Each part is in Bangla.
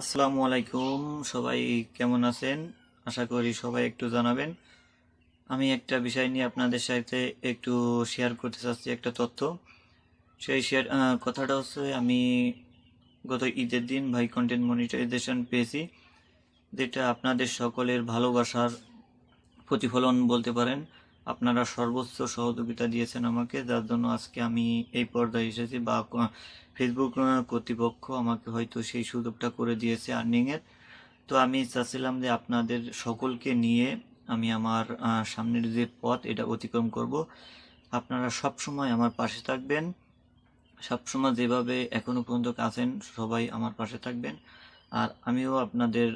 আসসালামু আলাইকুম। সবাই কেমন আছেন? আশা করি সবাই একটু জানাবেন। আমি একটা বিষয় নিয়ে আপনাদের সাথে একটু শেয়ার করতে চাচ্ছি, একটা তথ্য। সেই শেয়ার কথাটা হচ্ছে, আমি গত ঈদের দিন ভাই কন্টেন্ট মনিটাইজেশন পেয়েছি, যেটা আপনাদের সকলের ভালোবাসার প্রতিফলন বলতে পারেন। আপনারা সর্বোচ্চ সহযোগিতা দিয়েছেন আমাকে, যার জন্য আজকে আমি এই পর্দায় এসেছি বা ফেসবুক কর্তৃপক্ষ আমাকে হয়তো সেই সুযোগটা করে দিয়েছে আর্নিংয়ের তো আমি চাচ্ছিলাম যে আপনাদের সকলকে নিয়ে আমি আমার সামনের যে পথ এটা অতিক্রম করব। আপনারা সব সময় আমার পাশে থাকবেন, সবসময় যেভাবে এখনও পর্যন্ত আছেন সবাই আমার পাশে থাকবেন। আর আমিও আপনাদের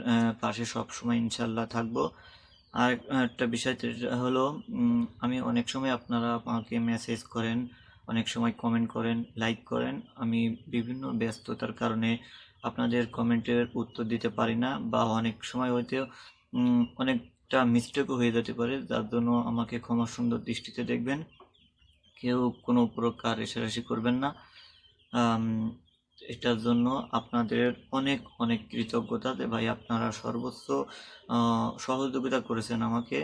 পাশে সবসময় ইনশাল্লাহ থাকব। আর একটা বিষয় হলো আমি অনেক সময় আপনারা আমাকে মেসেজ করেন, অনেক সময় কমেন্ট করেন লাইক করেন। আমি বিভিন্ন ব্যস্ততার কারণে আপনাদের কমেন্টের উত্তর দিতে পারি না বা অনেক সময় হয়তো অনেকটা মিস্টেকও হয়ে যেতে পারে, যার জন্য আমাকে ক্ষমা সুন্দর দৃষ্টিতে দেখবেন। কেউ কোনো প্রকার রেশারেশি করবেন না। এটার জন্য আপনাদের অনেক অনেক কৃতজ্ঞতা ভাই আপনারা সর্বোচ্চ সহযোগিতা করেছেন আমাকে।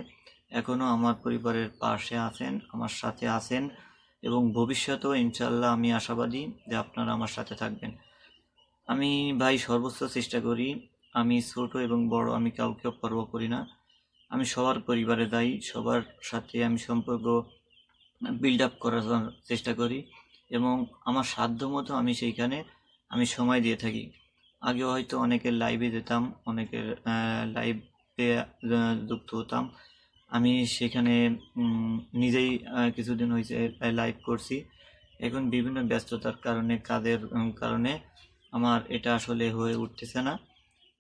এখনও আমার পরিবারের পাশে আছেন, আমার সাথে আছেন এবং ভবিষ্যতেও ইনশাল্লাহ আমি আশাবাদী যে আপনারা আমার সাথে থাকবেন। আমি ভাই সর্বোচ্চ চেষ্টা করি, আমি ছোট এবং বড়, আমি কাউকে পর্ব করি না। আমি সবার পরিবারে যাই সবার সাথে আমি সম্পর্ক বিল্ড আপ করার চেষ্টা করি এবং আমার সাধ্য মতো আমি সেইখানে আমি সময় দিয়ে থাকি। আগে হয়তো অনেকের লাইভে যেতাম অনেকের লাইভে যুক্ত হতাম। আমি সেখানে নিজেই কিছুদিন হয়েছে লাইভ করছি। এখন বিভিন্ন ব্যস্ততার কারণে উম, কারণে আমার এটা আসলে হয়ে উঠতেছে না।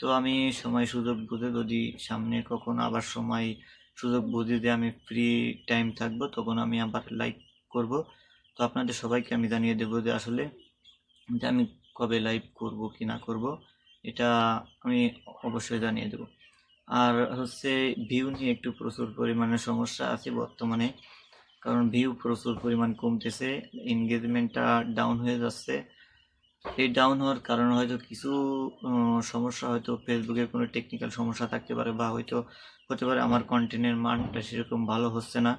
তো আমি সময় সুযোগ বুঝে যদি সামনে কখনো আবার সময় সুযোগ বুঝে যে আমি ফ্রি টাইম থাকব তখন আমি আবার লাইভ করব। তো আপনাদের সবাইকে আমি জানিয়ে দেবো যে আসলে যে আমি কবে লাইভ করব, কি না করব, এটা আমি অবশ্যই জানিয়ে দেবো। আর হচ্ছে ভিউ নিয়ে একটু প্রচুর পরিমাণে সমস্যা আছে বর্তমানে, কারণ ভিউ প্রচুর পরিমাণ কমতেছে এনগেজমেন্টটা ডাউন হয়ে যাচ্ছে। এই ডাউন হওয়ার কারণে হয়তো কিছু সমস্যা হয়তো ফেসবুকের কোনো টেকনিক্যাল সমস্যা থাকতে পারে বা হয়তো হতে পারে আমার কন্টেন্টের মানটা সেরকম ভালো হচ্ছে না,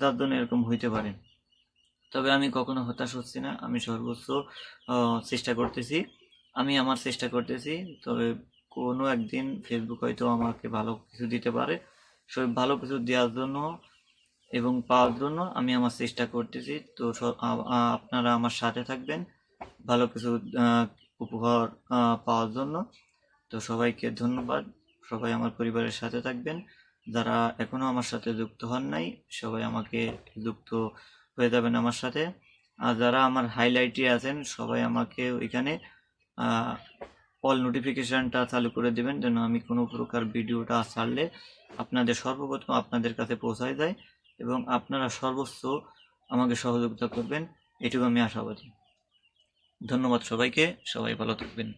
যার জন্য এরকম হইতে পারে। তবে আমি কখনো হতাশ হচ্ছি না। আমি সর্বোচ্চ চেষ্টা করতেছি। আমি আমার চেষ্টা করতেছি, তবে কোনো একদিন ফেসবুক হয়তো আমাকে ভালো কিছু দিতে পারে। সব ভালো কিছু দেওয়ার জন্য এবং পাওয়ার জন্য আমি আমার চেষ্টা করতেছি। তো আপনারা আমার সাথে থাকবেন ভালো কিছু উপহার পাওয়ার জন্য। তো সবাইকে ধন্যবাদ। সবাই আমার পরিবারের সাথে থাকবেন। যারা এখনও আমার সাথে যুক্ত হন নাই, সবাই আমাকে যুক্ত হয়ে যাবেন আমার সাথে। আর যারা আমার হাইলাইটে আছেন, সবাই আমাকে ওইখানে অল নোটিফিকেশনটা চালু করে দেবেন, যেন আমি কোনো প্রকার ভিডিওটা ছাড়লে আপনাদের সর্বপ্রথম আপনাদের কাছে পৌঁছায় যায় এবং আপনারা সর্বোচ্চ আমাকে সহযোগিতা করবেন। এটুকু আমি আশাবাদী। ধন্যবাদ সবাইকে, সবাই ভালো থাকবেন।